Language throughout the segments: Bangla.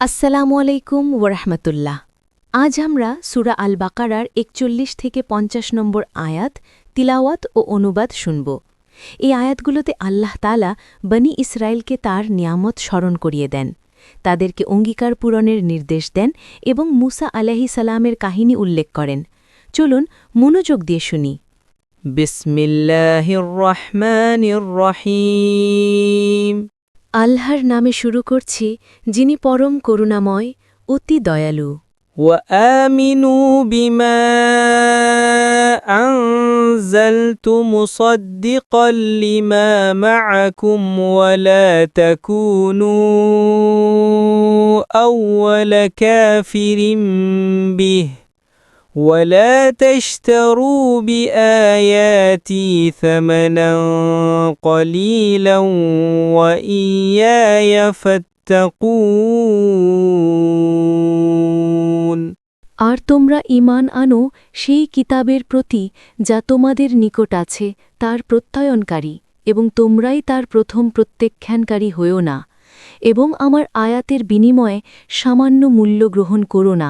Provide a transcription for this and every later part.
আসসালামু আলাইকুম ওরহমতুল্লাহ আজ আমরা সুরা আল বাকারার একচল্লিশ থেকে পঞ্চাশ নম্বর আয়াত, তিলাওয়াত ও অনুবাদ শুনব। এই আয়াতগুলোতে আল্লাহ তালা বনি ইসরায়েলকে তার নিয়ামত স্মরণ করিয়ে দেন, তাদেরকে অঙ্গীকার পূরণের নির্দেশ দেন এবং মুসা আলাহি সালামের কাহিনী উল্লেখ করেন। চলুন মনোযোগ দিয়ে শুনি। বিসমিল্লাহ রহমানির রহিম। আল্লাহর নামে শুরু করছি যিনি পরম করুণাময় অতি দয়ালু وآمنوا بما أنزلت مصدقا لما معكم ولا تكونوا أول كافر به ولا تشتروا بآياتي ثمنا قليلا وإياي فاتقون আর তোমরা ঈমান আনো সেই কিতাবের প্রতি যা তোমাদের নিকট আছে তার প্রত্যয়নকারী এবং তোমরাই তার প্রথম প্রত্যাখ্যানকারী হয়েও না এবং আমার আয়াতের বিনিময়ে সামান্য মূল্য গ্রহণ করো না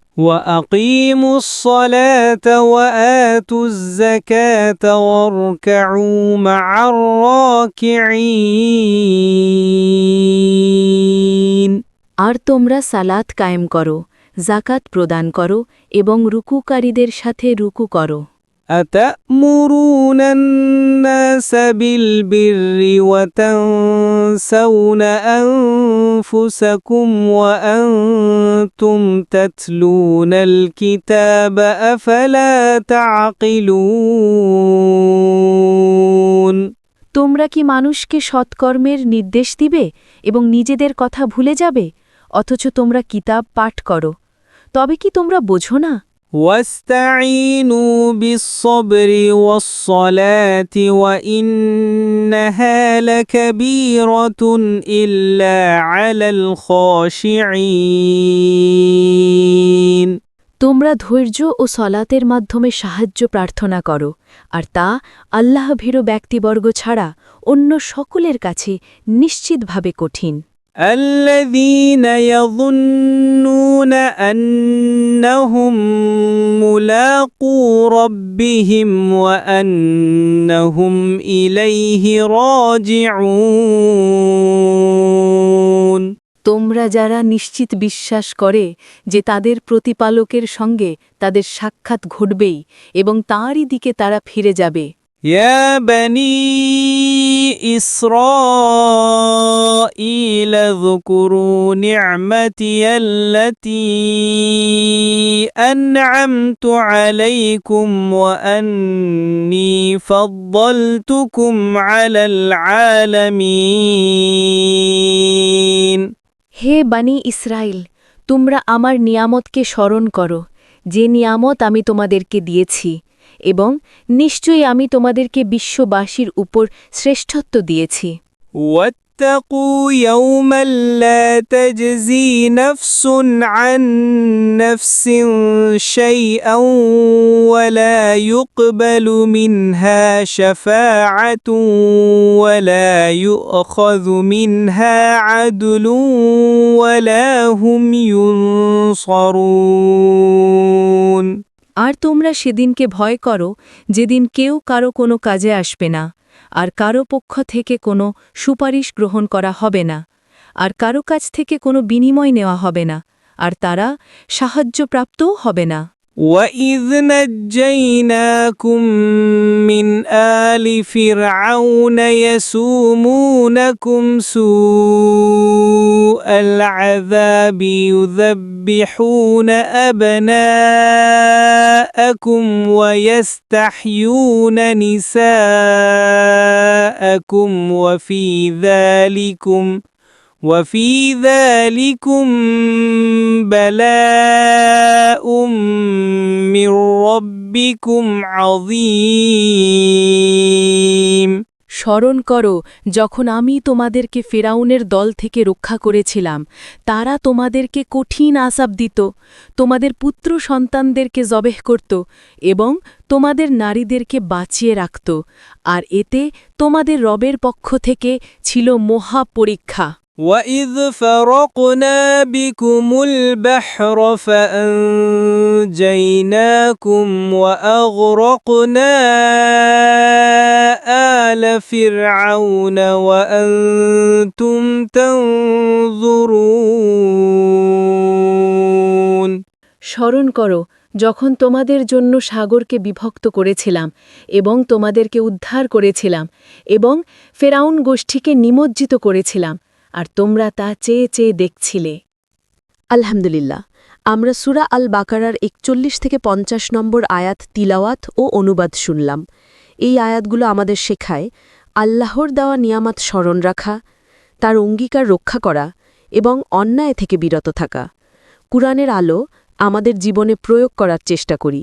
وأقيموا الصلاة وآتوا الزكاة واركعوا مع الراكعين আর তোমরা সালাত কায়েম করো জাকাত প্রদান করো এবং রুকুকারীদের সাথে রুকু করো أتأمرون الناس بالبر وتنسون أنفسكم وأنتم تتلون الكتاب أفلا تعقلون তোমরা কি মানুষকে সৎকর্মের নির্দেশ দিবে এবং নিজেদের কথা ভুলে যাবে অথচ তোমরা কিতাব পাঠ করো তবে কি তোমরা বোঝো না واستعينوا بالصبر والصلاة وإنها لكبيرة إلا على الخاشعين তোমরা ধৈর্য ও সলাতের মাধ্যমে সাহায্য প্রার্থনা করো আর তা আল্লাহ ভীরু ব্যক্তিবর্গ ছাড়া অন্য সকলের কাছে নিশ্চিতভাবে কঠিন الذين يظنون أنهم ملاقو ربهم وأنهم إليه راجعون তোমরা যারা নিশ্চিত বিশ্বাস করে যে তাদের প্রতিপালকের সঙ্গে তাদের সাক্ষাৎ ঘটবেই এবং তাঁরই দিকে তারা ফিরে যাবে يا بني إسرائيل اذكروا نعمتي التي أنعمت عليكم وأني فضلتكم على العالمين হে বানি ইসরায়েল তোমরা আমার নিয়ামতকে স্মরণ করো যে নিয়ামত আমি তোমাদেরকে দিয়েছি এবং নিশ্চয়ই আমি তোমাদেরকে বিশ্ববাসীর উপর শ্রেষ্ঠত্ব দিয়েছি واتقوا يوما لا تجزي نفس عن نفس شيئا ولا يقبل منها شفاعة ولا يؤخذ منها عدل ولا هم ينصرون আর তোমরা সেদিনকে ভয় করো, যেদিন কেউ কারও কোনো কাজে আসবে না, আর কারও পক্ষ থেকে কোনো সুপারিশ গ্রহণ করা হবে না, আর কারও কাছ থেকে কোনো বিনিময় নেওয়া হবে না, আর তারা সাহায্যপ্রাপ্তও হবে না। وَإِذْ نَجَّيْنَاكُمْ مِنْ آلِ فِرْعَوْنَ يَسُومُونَكُمْ سُوءَ الْعَذَابِ يُذَبِّحُونَ أَبْنَاءَكُمْ وَيَسْتَحْيُونَ نِسَاءَكُمْ وَفِي ذَلِكُمْ وفي ذلكم بلاء من ربكم عظيم স্মরণ করো যখন আমি তোমাদেরকে ফেরাউনের দল থেকে রক্ষা করেছিলাম তারা তোমাদেরকে কঠিন আসাব দিত তোমাদের পুত্র সন্তানদেরকে জবেহ করত এবং তোমাদের নারীদেরকে বাঁচিয়ে রাখত আর এতে তোমাদের রবের পক্ষ থেকে ছিল মহা পরীক্ষা وإذ فرقنا بكم البحر فأنجيناكم وأغرقنا آل فرعون وأنتم تنظرون স্মরণ করো যখন তোমাদের জন্য সাগরকে বিভক্ত করেছিলাম এবং তোমাদেরকে উদ্ধার করেছিলাম এবং ফেরাউন গোষ্ঠীকে নিমজ্জিত করেছিলাম আর তোমরা তা চেয়ে চেয়ে দেখছিলে। আলহামদুলিল্লাহ, আমরা সুরা আল বাকারার একচল্লিশ থেকে পঞ্চাশ নম্বর আয়াত তিলাওয়াত ও অনুবাদ শুনলাম। এই আয়াতগুলো আমাদের শেখায় আল্লাহর দেওয়া নিয়ামাত স্মরণ রাখা, তার অঙ্গীকার রক্ষা করা এবং অন্যায় থেকে বিরত থাকা। কুরআনের আলো আমাদের জীবনে প্রয়োগ করার চেষ্টা করি।